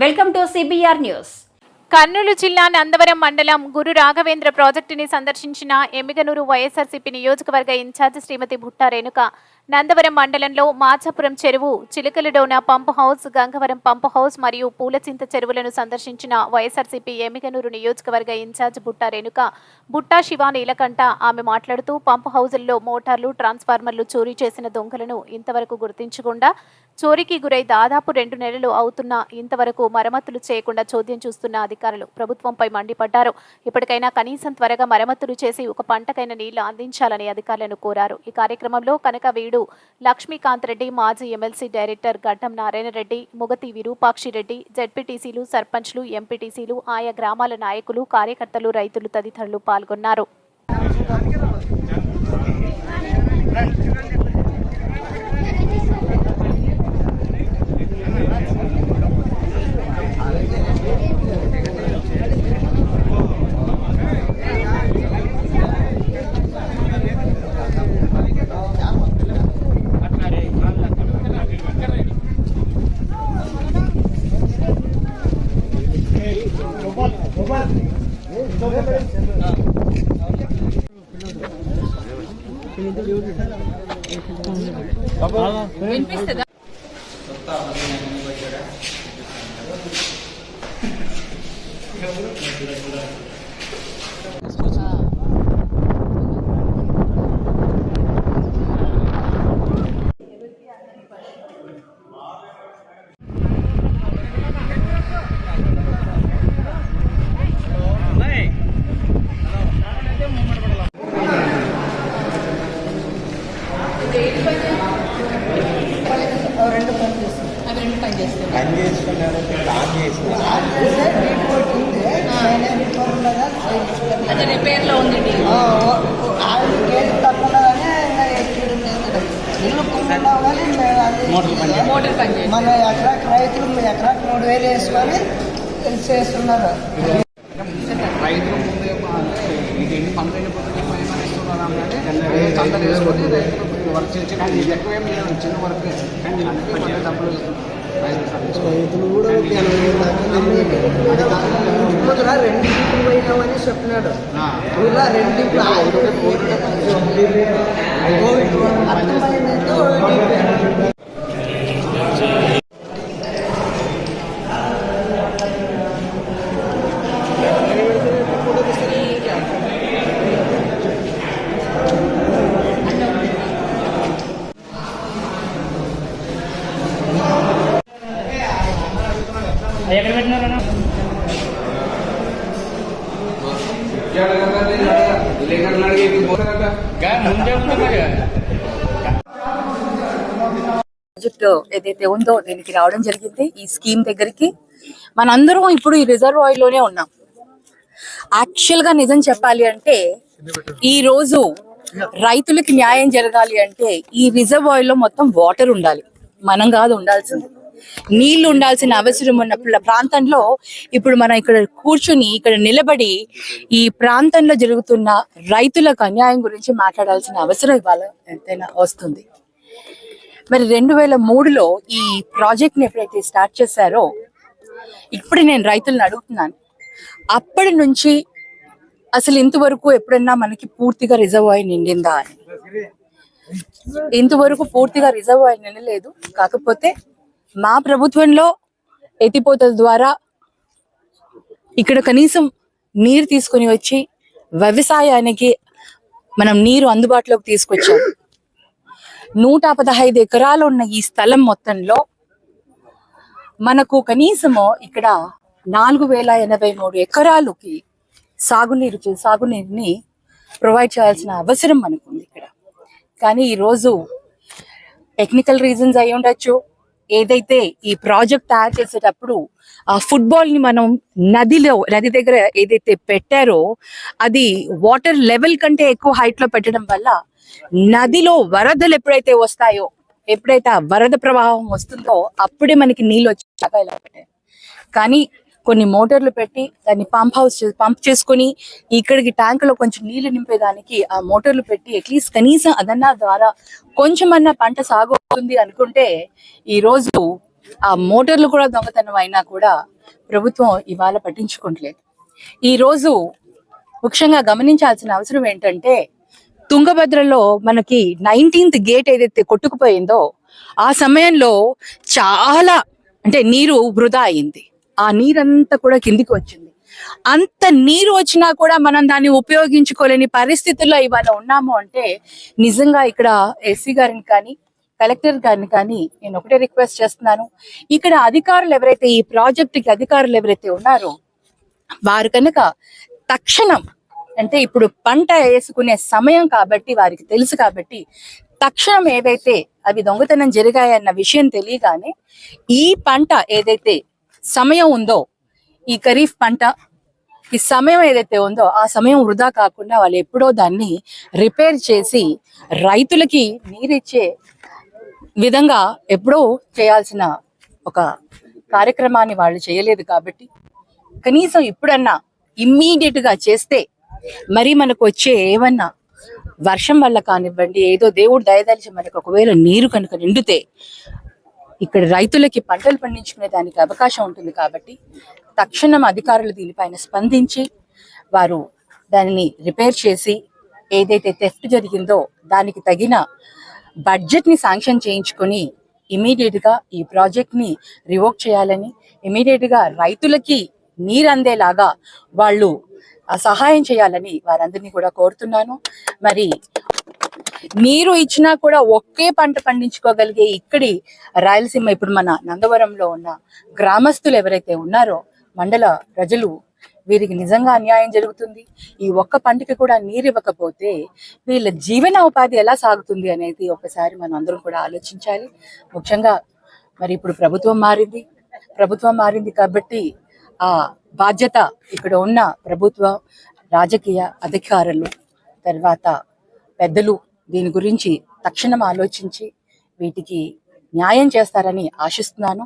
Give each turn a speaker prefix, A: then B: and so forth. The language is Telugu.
A: Welcome to CBR news
B: Kurnool జిల్లా నందవరం మండలం గురు రాఘవేంద్ర ప్రాజెక్టుని సందర్శించిన ఎమ్మిగనూరు వైఎస్ఆర్సీపీ నియోజకవర్గ ఇన్ఛార్జ్ శ్రీమతి భుట్టా రేణుక నందవరం మండలంలో మాచాపురం చెరువు Chilakaladona pump house Gangavaram pump house మరియు పూలచింత చెరువులను సందర్శించిన వైఎస్ఆర్సీపీ ఎమ్మిగనూరు నియోజకవర్గ ఇన్ఛార్జ్ బుట్టా రేణుక బుట్టా శివ నీలకంఠ ఆమె మాట్లాడుతూ పంప్ హౌజుల్లో మోటార్లు ట్రాన్స్ఫార్మర్లు చోరీ చేసిన దొంగలను ఇంతవరకు గుర్తించకుండా చోరీకి గురై దాదాపు రెండు నెలలు అవుతున్నా ఇంతవరకు మరమ్మతులు చేయకుండా చోద్యం చూస్తున్న అధికారులు ప్రభుత్వంపై మండిపడ్డారు. ఇప్పటికైనా కనీసం త్వరగా మరమ్మతులు చేసి ఒక పంటకైన నీళ్ళు అందించాలని అధికారులను కోరారు. ఈ కార్యక్రమంలో కనక వీడు లక్ష్మీకాంత్ రెడ్డి మాజీ ఎమ్మెల్సీ డైరెక్టర్ గడ్డం నారాయణ రెడ్డి ముగతి విరూపాక్షి రెడ్డి జెడ్పీటీసీలు సర్పంచ్లు ఎంపీటీసీలు ఆయా గ్రామాల నాయకులు కార్యకర్తలు రైతులు తదితరులు పాల్గొన్నారు.
C: వినిపిస్తుందా?
D: అది రిపేర్లో ఉంది. మోటార్ పని
E: మన ఎకరాకి రైతులు ఎకరాకి మూడు వేలు వేసుకొని చేస్తున్నారు.
C: రైతులు ముందు ఇది ఎన్ని పనులు అయిపోతుంది వేసుకొని రైతులు వర్క్ చేసి కానీ ఇది ఎక్కువ చిన్న వర్క్ కానీ అందుకే మళ్ళీ డబ్బులు రైతులు సాధించుకోవాలి.
E: రైతులు కూడా ముందురా రెండు ఇంటికి పోయినామని చెప్పినాడు. ఊళ్ళో రెండు ఇంటికి అర్థమైందంటే ఒకటి.
D: ప్రాజెక్ట్ ఏదైతే ఉందో దీనికి రావడం జరిగింది ఈ స్కీమ్ దగ్గరికి. మనందరం ఇప్పుడు ఈ రిజర్వాయర్లోనే ఉన్నాం. యాక్చువల్గా నిజం చెప్పాలి అంటే ఈ రోజు రైతులకి న్యాయం జరగాలి అంటే ఈ రిజర్వాయర్లో మొత్తం వాటర్ ఉండాలి. మనం కాదు ఉండాల్సింది. నీళ్ళు ఉండాల్సిన అవసరం ఉన్న ప్రాంతంలో ఇప్పుడు మనం ఇక్కడ కూర్చుని ఇక్కడ నిలబడి ఈ ప్రాంతంలో జరుగుతున్న రైతులకు అన్యాయం గురించి మాట్లాడాల్సిన అవసరం ఇవాళ ఎంతైనా వస్తుంది. మరి రెండు వేల మూడులో ఈ ప్రాజెక్ట్ని ఎప్పుడైతే స్టార్ట్ చేశారో ఇప్పుడు నేను రైతులను అడుగుతున్నాను. అప్పటి నుంచి అసలు ఇంతవరకు ఎప్పుడన్నా మనకి పూర్తిగా రిజర్వాయర్ నిండిందా అని? ఇంతవరకు పూర్తిగా రిజర్వాయర్ నిండలేదు. కాకపోతే మా ప్రభుత్వంలో ఎత్తిపోతల ద్వారా ఇక్కడ కనీసం నీరు తీసుకొని వచ్చి వ్యవసాయానికి మనం నీరు అందుబాటులోకి తీసుకొచ్చాము నూట పదహైదు ఎకరాలు ఉన్న ఈ స్థలం మొత్తంలో మనకు కనీసము ఇక్కడ నాలుగు వేల ఎనభై మూడు ఎకరాలకి సాగునీరు సాగునీరుని ప్రొవైడ్ చేయాల్సిన అవసరం మనకుంది ఇక్కడ. కానీ ఈరోజు టెక్నికల్ రీజన్స్ అయి ఉండొచ్చు. ఏదైతే ఈ ప్రాజెక్ట్ తయారు చేసేటప్పుడు ఆ ఫుట్బాల్ని మనం నదిలో నది దగ్గర ఏదైతే పెట్టారో అది వాటర్ లెవెల్ కంటే ఎక్కువ హైట్లో పెట్టడం వల్ల నదిలో వరదలు ఎప్పుడైతే వస్తాయో ఎప్పుడైతే ఆ వరద ప్రవాహం వస్తుందో అప్పుడే మనకి నీళ్ళు వచ్చాక ఇలా కానీ కొన్ని మోటార్లు పెట్టి దాన్ని పంప్ హౌస్ పంప్ చేసుకొని ఇక్కడికి ట్యాంకులో కొంచెం నీళ్ళు నింపేదానికి ఆ మోటార్లు పెట్టి అట్లీస్ట్ కనీసం అదన్నా ద్వారా కొంచెమన్నా పంట సాగు అవుతుంది అనుకుంటే ఈ రోజు ఆ మోటార్లు కూడా దొంగతనం అయినా కూడా ప్రభుత్వం ఇవాళ పట్టించుకోవట్లేదు. ఈ రోజు ముఖ్యంగా గమనించాల్సిన అవసరం ఏంటంటే తుంగభద్రలో మనకి నైన్టీన్త్ గేట్ ఏదైతే కొట్టుకుపోయిందో ఆ సమయంలో చాలా అంటే నీరు వృధా అయింది. ఆ నీరంతా కూడా కిందికి వచ్చింది. అంత నీరు వచ్చినా కూడా మనం దాన్ని ఉపయోగించుకోలేని పరిస్థితుల్లో ఇవాళ ఉన్నాము అంటే నిజంగా ఇక్కడ ఎస్సీ గారిని కానీ కలెక్టర్ గారిని కానీ నేను ఒకటే రిక్వెస్ట్ చేస్తున్నాను. ఇక్కడ అధికారులు ఎవరైతే ఈ ప్రాజెక్టుకి అధికారులు ఎవరైతే ఉన్నారో వారు కనుక తక్షణం అంటే ఇప్పుడు పంట వేసుకునే సమయం కాబట్టి వారికి తెలుసు కాబట్టి తక్షణం ఏవైతే అవి దొంగతనం జరిగాయన్న విషయం తెలియగానే ఈ పంట ఏదైతే సమయం ఉందో ఈ ఖరీఫ్ పంట ఈ సమయం ఏదైతే ఉందో ఆ సమయం వృధా కాకుండా వాళ్ళు ఎప్పుడో దాన్ని రిపేర్ చేసి రైతులకి నీరిచ్చే విధంగా ఎప్పుడో చేయాల్సిన ఒక కార్యక్రమాన్ని వాళ్ళు చేయలేదు కాబట్టి కనీసం ఇప్పుడన్నా ఇమ్మీడియట్గా చేస్తే మరి మనకు వచ్చే ఏమన్నా వర్షం వల్ల కానివ్వండి ఏదో దేవుడు దయదలిచి మనకు ఒకవేళ నీరు కనుక నిండితే ఇక్కడ రైతులకి పంటలు పండించుకునే దానికి అవకాశం ఉంటుంది కాబట్టి తక్షణం అధికారులు దీనిపైన స్పందించి వారు దానిని రిపేర్ చేసి ఏదైతే థెఫ్ట్ జరిగిందో దానికి తగిన బడ్జెట్ని శాంక్షన్ చేయించుకొని ఇమీడియట్గా ఈ ప్రాజెక్ట్ని రివోక్ చేయాలని ఇమీడియట్గా రైతులకి నీరు అందేలాగా వాళ్ళు సహాయం చేయాలని వారందరినీ కూడా కోరుతున్నాను. మరి నీరు ఇచ్చినా కూడా ఒకే పంట పండించుకోగలిగే ఇక్కడి రాయలసీమ ఇప్పుడు మన నందవరంలో ఉన్న గ్రామస్తులు ఎవరైతే ఉన్నారో మండల ప్రజలు వీరికి నిజంగా అన్యాయం జరుగుతుంది. ఈ ఒక్క పంటకి కూడా నీరు ఇవ్వకపోతే వీళ్ళ జీవన ఉపాధి ఎలా సాగుతుంది అనేది ఒకసారి మనం అందరం కూడా ఆలోచించాలి. ముఖ్యంగా మరి ఇప్పుడు ప్రభుత్వం మారింది. ప్రభుత్వం మారింది కాబట్టి ఆ బాధ్యత ఇక్కడ ఉన్న ప్రభుత్వ రాజకీయ అధికారులు తర్వాత పెద్దలు దీని గురించి తక్షణం ఆలోచించి వీటికి న్యాయం చేస్తారని ఆశిస్తున్నాను.